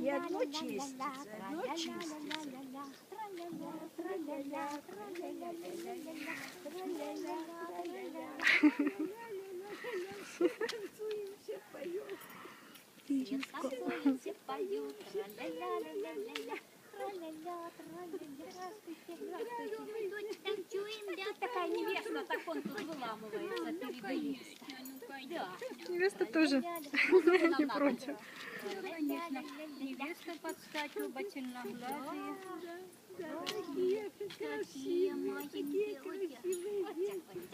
И одно чистится, одно чистится. Танцуемся, поем. Все поют. Тра-ля-ля-ля-ля-ля. Тра-ля-ля, тра-ля-ля. Здравствуйте, здравствуйте. Танцуем, да, такая невеста, так он тут выламывается. передает. Невеста тоже не против. Конечно, невеста под стать оба темноглазые. Такие Такие красивые, такие красивые вот дети.